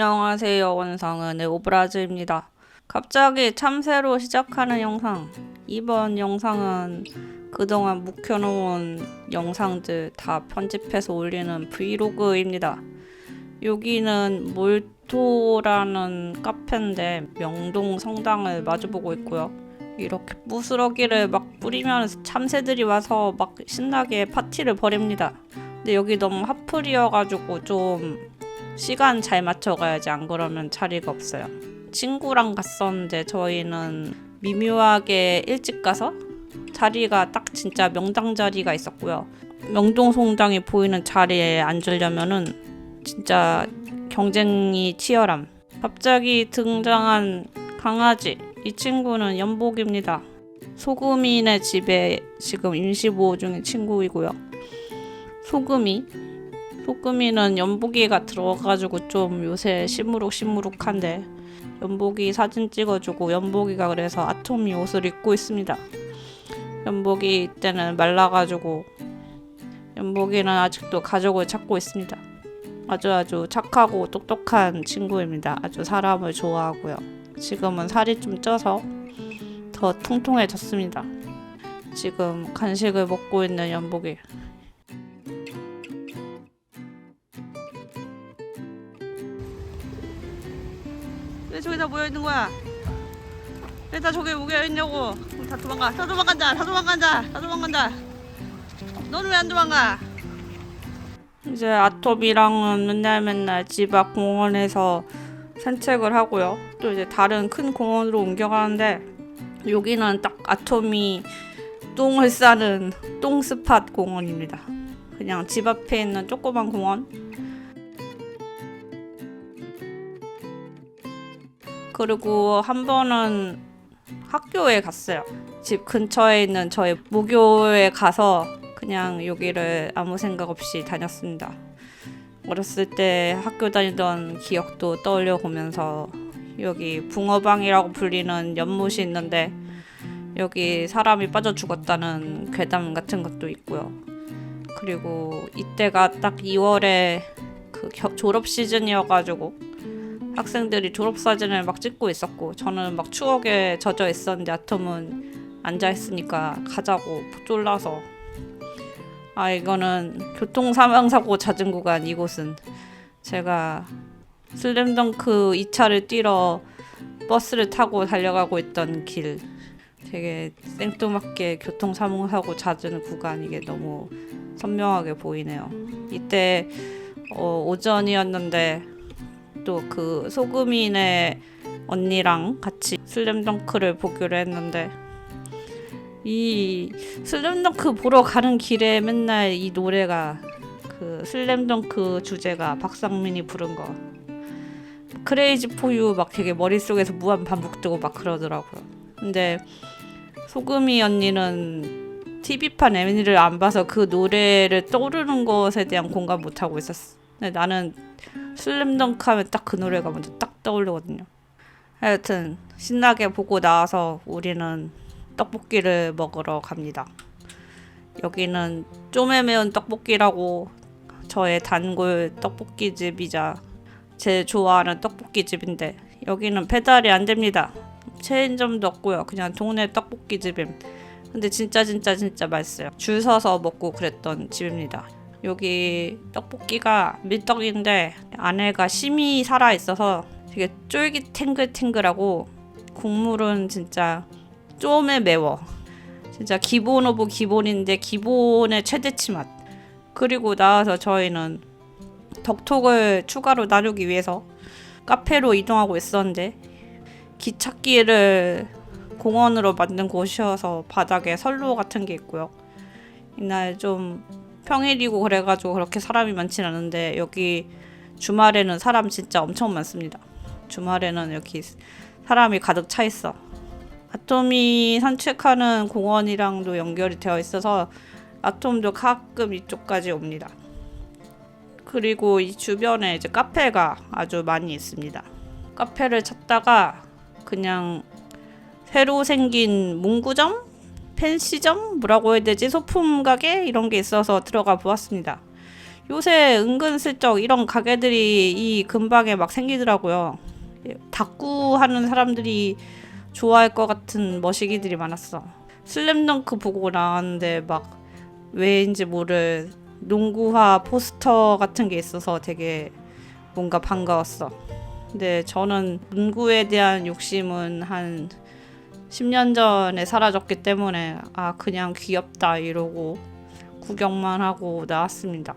안녕하세요 원상은의 오브라즈입니다. 갑자기 참새로 시작하는 영상. 이번 영상은 그동안 묵혀놓은 영상들 다 편집해서 올리는 브이로그입니다. 여기는 몰토라는 카페인데 명동 성당을 마주보고 있고요. 이렇게 부스러기를 막 뿌리면서 참새들이 와서 막 신나게 파티를 벌입니다. 근데 여기 너무 핫플이어가지고 좀 시간 잘 맞춰가야지 안 그러면 자리가 없어요. 친구랑 갔었는데 저희는 미묘하게 일찍 가서 자리가 딱 진짜 명당 자리가 있었고요. 명동 성당이 보이는 자리에 앉으려면은 진짜 경쟁이 치열함. 갑자기 등장한 강아지. 이 친구는 연복입니다. 소금이네 집에 지금 임시 보호 중인 친구이고요. 소금이 소금이는 연복이가 들어가지고 좀 요새 시무룩시무룩한데 연복이 사진 찍어주고 연복이가 그래서 아토미 옷을 입고 있습니다. 연복이 이때는 말라가지고 연복이는 아직도 가족을 찾고 있습니다. 아주 아주 착하고 똑똑한 친구입니다. 아주 사람을 좋아하고요. 지금은 살이 좀 쪄서 더 통통해졌습니다. 지금 간식을 먹고 있는 저기 모여 있는 거야? 왜다 저기 모여 있냐고? 다 도망가. 다 도망간다. 다 도망간다. 다 도망간다. 너는 왜 안 도망가? 이제 아톱이랑은 맨날 맨날 집 앞 공원에서 산책을 하고요. 또 이제 다른 큰 공원으로 옮겨가는데 여기는 딱 아톰이 똥을 싸는 똥 스팟 공원입니다. 그냥 집 앞에 있는 조그만 공원. 그리고 한 번은 학교에 갔어요. 집 근처에 있는 저희 모교에 가서 그냥 여기를 아무 생각 없이 다녔습니다. 어렸을 때 학교 다니던 기억도 떠올려 보면서 여기 붕어방이라고 불리는 연못이 있는데 여기 사람이 빠져 죽었다는 괴담 같은 것도 있고요. 그리고 이때가 딱 2월에 그 겨- 졸업 시즌이어가지고 학생들이 졸업 사진을 막 찍고 있었고 저는 막 추억에 젖어 있었는데 아톰은 앉아 있으니까 가자고 쫄라서 아 이거는 교통 사망 사고 잦은 구간 이곳은 제가 슬램덩크 2차를 뛰러 버스를 타고 달려가고 있던 길 되게 생뚱맞게 교통 사망 사고 잦은 구간 이게 너무 선명하게 보이네요. 이때 어, 오전이었는데 또그 소금이네 언니랑 같이 슬램덩크를 보기로 했는데 이 슬램덩크 보러 가는 길에 맨날 이 노래가 그 슬램덩크 주제가 박상민이 부른 거 크레이지 포유 막 되게 머릿속에서 무한 반복되고 막 그러더라고요. 근데 소금이 언니는 TV판 애니를 안 봐서 그 노래를 떠오르는 것에 대한 공감 못 하고 있었어. 근데 나는 슬램덩크 하면 딱 그 노래가 먼저 딱 떠오르거든요. 하여튼 신나게 보고 나와서 우리는 떡볶이를 먹으러 갑니다. 여기는 쪼매 매운 떡볶이라고 저의 단골 떡볶이 집이자 제일 좋아하는 떡볶이 집인데 여기는 배달이 안 됩니다. 체인점도 없고요. 그냥 동네 떡볶이 집임. 근데 진짜 진짜 진짜 맛있어요. 줄 서서 먹고 그랬던 집입니다. 여기 떡볶이가 밀떡인데 안에가 심이 살아 있어서 되게 쫄깃탱글탱글하고 국물은 진짜 쪼매 매워. 진짜 기본 오브 기본인데 기본의 최대치 맛. 그리고 나와서 저희는 덕톡을 추가로 나누기 위해서 카페로 이동하고 있었는데 기찻길을 공원으로 만든 곳이어서 바닥에 선로 같은 게 있고요. 이날 좀 평일이고 그래가지고 그렇게 사람이 많진 않은데 여기 주말에는 사람 진짜 엄청 많습니다. 주말에는 여기 사람이 가득 차 있어. 아톰이 산책하는 공원이랑도 연결이 되어 있어서 아톰도 가끔 이쪽까지 옵니다. 그리고 이 주변에 이제 카페가 아주 많이 있습니다. 카페를 찾다가 그냥 새로 생긴 문구점? 펜시점? 뭐라고 해야 되지? 소품 가게? 이런 게 있어서 들어가 보았습니다. 요새 은근슬쩍 이런 가게들이 이 근방에 막 생기더라고요. 닭구 하는 사람들이 좋아할 것 같은 머시기들이 많았어. 슬램덩크 보고 나왔는데 막 왜인지 모를 농구화 포스터 같은 게 있어서 되게 뭔가 반가웠어. 근데 저는 농구에 대한 욕심은 한 10년 전에 사라졌기 때문에 아 그냥 귀엽다 이러고 구경만 하고 나왔습니다.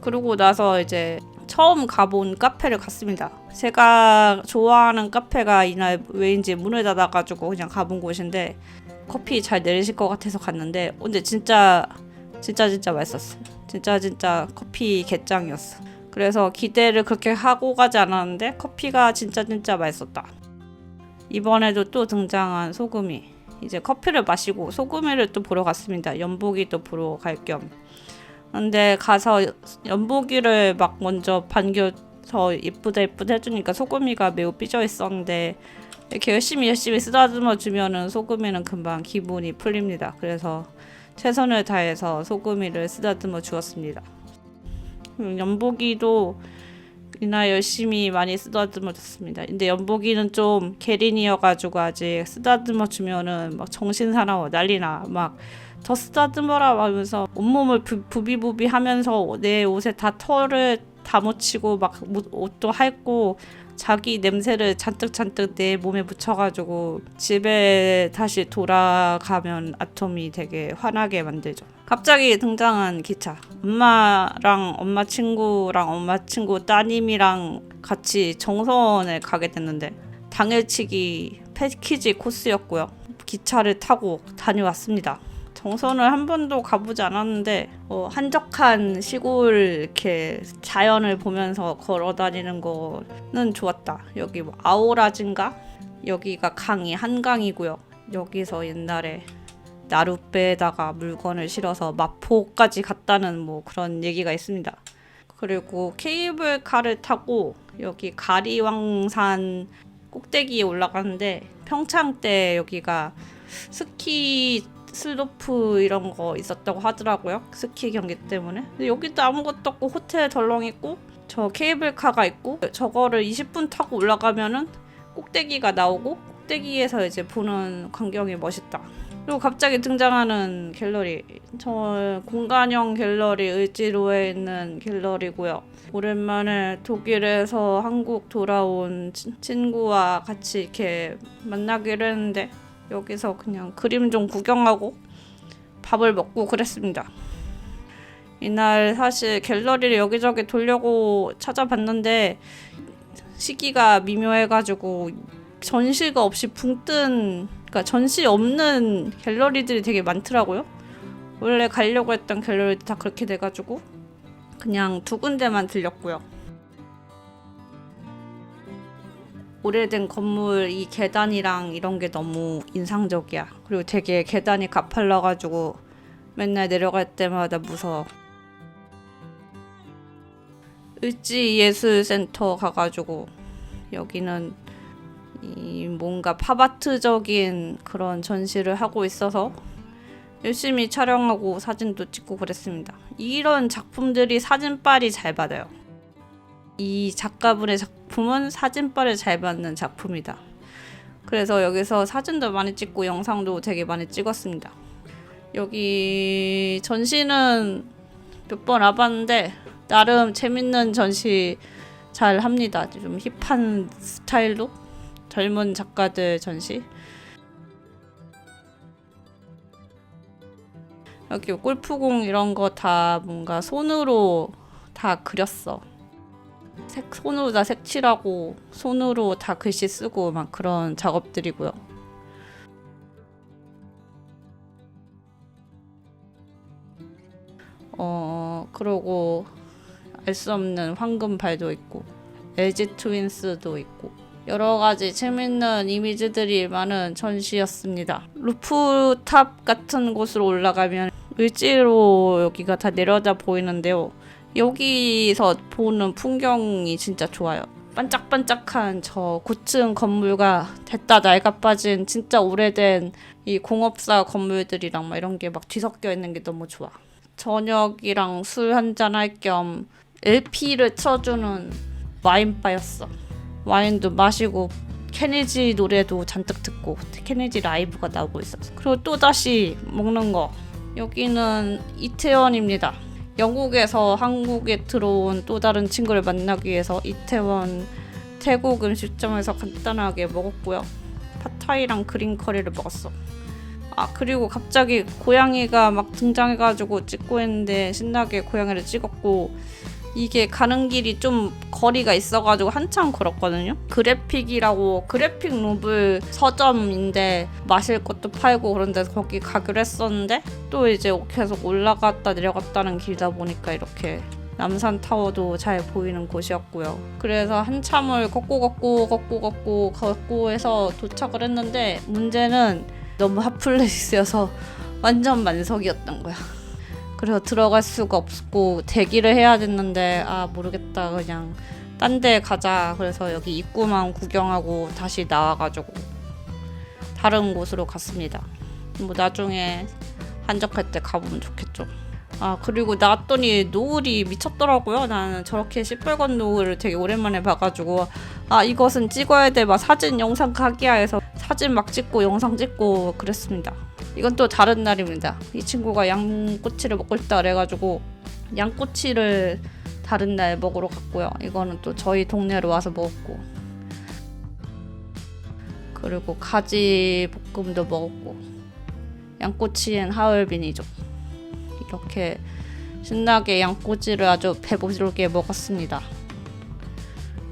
그러고 나서 이제 처음 가본 카페를 갔습니다. 제가 좋아하는 카페가 이날 왜인지 문을 닫아가지고 그냥 가본 곳인데 커피 잘 내리실 것 같아서 갔는데 근데 진짜 진짜 진짜 맛있었어. 진짜 진짜 커피 개짱이었어. 그래서 기대를 그렇게 하고 가지 않았는데 커피가 진짜 진짜 맛있었다. 이번에도 또 등장한 소금이 이제 커피를 마시고 소금이를 또 보러 갔습니다. 연보기 또 보러 갈 겸. 근데 가서 연보기를 막 먼저 반겨서 예쁘다 예쁘다 해주니까 소금이가 매우 삐져 있었는데 이렇게 열심히 열심히 쓰다듬어 주면은 소금이는 금방 기분이 풀립니다. 그래서 최선을 다해서 소금이를 쓰다듬어 주었습니다. 음, 연보기도 이날 열심히 많이 쓰다듬어 줬습니다. 근데 연보기는 좀 게린이어가지고 아직 쓰다듬어 주면은 막 정신 사나워 난리나 막 더 쓰다듬어라 하면서 온몸을 부, 부비부비 하면서 내 옷에 다 털을 다 묻히고 막 옷- 옷도 핥고 자기 냄새를 잔뜩 잔뜩 내 몸에 묻혀가지고 집에 다시 돌아가면 아톰이 되게 화나게 만들죠. 갑자기 등장한 기차. 엄마랑 엄마 친구랑 엄마 친구 따님이랑 같이 정선에 가게 됐는데 당일치기 패키지 코스였고요. 기차를 타고 다녀왔습니다. 정선을 한 번도 가보지 않았는데 어, 한적한 시골 이렇게 자연을 보면서 걸어 다니는 거는 좋았다. 여기 뭐 아오라진가? 여기가 강이 한강이고요. 여기서 옛날에 나룻배에다가 물건을 실어서 마포까지 갔다는 뭐 그런 얘기가 있습니다. 그리고 케이블카를 타고 여기 가리왕산 꼭대기에 올라가는데 평창 때 여기가 스키 슬로프 이런 거 있었다고 하더라고요. 스키 경기 때문에. 근데 여기도 아무것도 없고 호텔 덜렁 있고 저 케이블카가 있고 저거를 20분 타고 올라가면은 꼭대기가 나오고 꼭대기에서 이제 보는 광경이 멋있다. 그리고 갑자기 등장하는 갤러리. 저 공간형 갤러리 을지로에 있는 갤러리고요. 오랜만에 독일에서 한국 돌아온 친- 친구와 같이 이렇게 만나기로 했는데 여기서 그냥 그림 좀 구경하고 밥을 먹고 그랬습니다. 이날 사실 갤러리를 여기저기 돌려고 찾아봤는데 시기가 미묘해가지고 전시가 없이 붕뜬 그러니까 전시 없는 갤러리들이 되게 많더라고요. 원래 가려고 했던 갤러리도 다 그렇게 돼가지고 그냥 두 군데만 들렸고요. 오래된 건물 이 계단이랑 이런 게 너무 인상적이야. 그리고 되게 계단이 가팔라가지고 맨날 내려갈 때마다 무서워. 을지예술센터 가가지고 여기는 이 뭔가 팝아트적인 그런 전시를 하고 있어서 열심히 촬영하고 사진도 찍고 그랬습니다. 이런 작품들이 사진빨이 잘 받아요. 이 작가분의 작품은 사진빨을 잘 받는 작품이다. 그래서 여기서 사진도 많이 찍고 영상도 되게 많이 찍었습니다. 여기 전시는 몇 번 와봤는데 나름 재밌는 전시 잘 합니다. 좀 힙한 스타일로 젊은 작가들 전시. 여기 골프공 이런 거 다 뭔가 손으로 다 그렸어. 색 손으로 다 색칠하고 손으로 다 글씨 쓰고 막 그런 작업들이고요. 어 그러고 알 수 없는 황금발도 있고 LG 트윈스도 있고 여러 가지 재밌는 이미지들이 많은 전시였습니다. 루프탑 같은 곳으로 올라가면 을지로 여기가 다 내려다 보이는데요. 여기서 보는 풍경이 진짜 좋아요. 반짝반짝한 저 고층 건물과 됐다 낡아 빠진 진짜 오래된 이 공업사 건물들이랑 막 이런 게 막 뒤섞여 있는 게 너무 좋아. 저녁이랑 술 한잔 할 겸 LP를 쳐주는 와인바였어. 와인도 마시고 케네지 노래도 잔뜩 듣고 케네지 라이브가 나오고 있었어. 그리고 또 다시 먹는 거. 여기는 이태원입니다. 영국에서 한국에 들어온 또 다른 친구를 만나기 위해서 이태원 태국 음식점에서 간단하게 먹었고요. 팟타이랑 그린 커리를 먹었어. 아 그리고 갑자기 고양이가 막 등장해가지고 찍고 있는데 신나게 고양이를 찍었고 이게 가는 길이 좀 거리가 있어가지고 한참 걸었거든요. 그래픽이라고 그래픽 노블 서점인데 마실 것도 팔고 그런데 거기 가기로 했었는데 또 이제 계속 올라갔다 내려갔다는 길다 보니까 이렇게 남산 타워도 잘 보이는 곳이었고요. 그래서 한참을 걷고 걷고 걷고 걷고 걷고 해서 도착을 했는데 문제는 너무 핫플레이스여서 완전 만석이었던 거야. 그래서 들어갈 수가 없고 대기를 해야 됐는데 아 모르겠다. 그냥 딴 데 가자. 그래서 여기 입구만 구경하고 다시 나와가지고 다른 곳으로 갔습니다. 뭐 나중에 한적할 때 가보면 좋겠죠. 아 그리고 나왔더니 노을이 미쳤더라고요. 나는 저렇게 시뻘건 노을을 되게 오랜만에 봐가지고 아 이것은 찍어야 돼. 막 사진 영상 각이야 해서 사진 막 찍고 영상 찍고 그랬습니다 이건 또 다른 날입니다. 이 친구가 양꼬치를 먹고 싶다 그래가지고 양꼬치를 다른 날 먹으러 갔고요. 이거는 또 저희 동네로 와서 먹었고 그리고 가지 볶음도 먹었고 양꼬치엔 하얼빈이죠. 이렇게 신나게 양꼬치를 아주 배부르게 먹었습니다.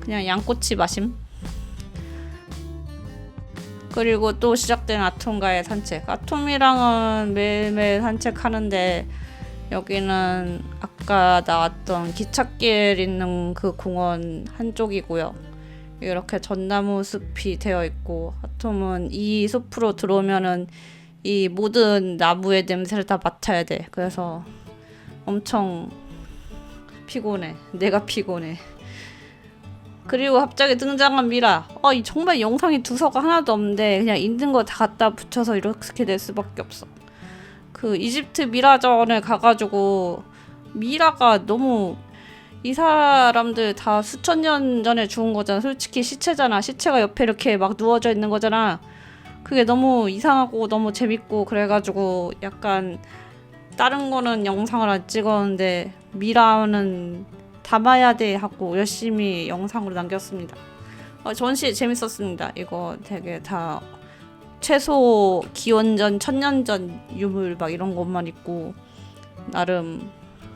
그냥 양꼬치 마심. 그리고 또 시작된 아톰과의 산책. 아톰이랑은 매일매일 산책하는데 여기는 아까 나왔던 기찻길 있는 그 공원 한쪽이고요. 이렇게 전나무 숲이 되어 있고 아톰은 이 숲으로 들어오면은 이 모든 나무의 냄새를 다 맡아야 돼. 그래서 엄청 피곤해. 내가 피곤해. 그리고 갑자기 등장한 미라. 어, 이 정말 영상이 두서가 하나도 없는데 그냥 있는 거 다 갖다 붙여서 이렇게 될 수밖에 없어. 그 이집트 미라전을 가가지고 미라가 너무 이 사람들 다 수천 년 전에 죽은 거잖아. 솔직히 시체잖아. 시체가 옆에 이렇게 막 누워져 있는 거잖아. 그게 너무 이상하고 너무 재밌고 그래가지고 약간 다른 거는 영상을 안 찍었는데 미라는 담아야 돼 하고 열심히 영상으로 남겼습니다. 어, 전시 재밌었습니다. 이거 되게 다 최소 기원전 천년전 유물 막 이런 것만 있고 나름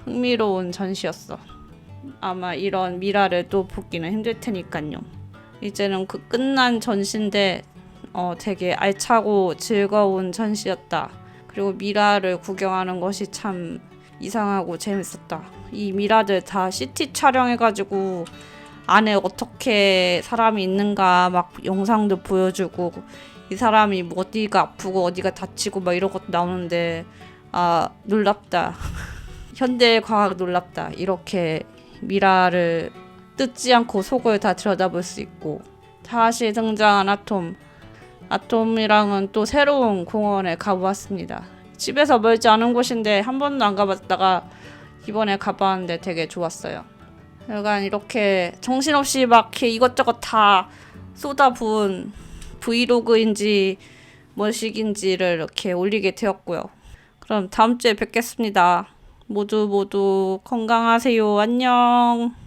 흥미로운 전시였어. 아마 이런 미라를 또 보기는 힘들 테니까요. 이제는 그 끝난 전시인데 어, 되게 알차고 즐거운 전시였다. 그리고 미라를 구경하는 것이 참 이상하고 재밌었다. 이 미라들 다 CT 촬영해가지고 안에 어떻게 사람이 있는가 막 영상도 보여주고 이 사람이 뭐 어디가 아프고 어디가 다치고 막 이런 것도 나오는데 아 놀랍다. 현대 과학 놀랍다. 이렇게 미라를 뜯지 않고 속을 다 들여다볼 수 있고 다시 등장한 아톰. 아톰이랑은 또 새로운 공원에 가보았습니다. 집에서 멀지 않은 곳인데 한 번도 안 가봤다가 이번에 가봤는데 되게 좋았어요. 약간 이렇게 정신없이 막 이것저것 다 쏟아부은 브이로그인지 뭐식인지를 이렇게 올리게 되었고요. 그럼 다음 주에 뵙겠습니다. 모두 모두 건강하세요. 안녕.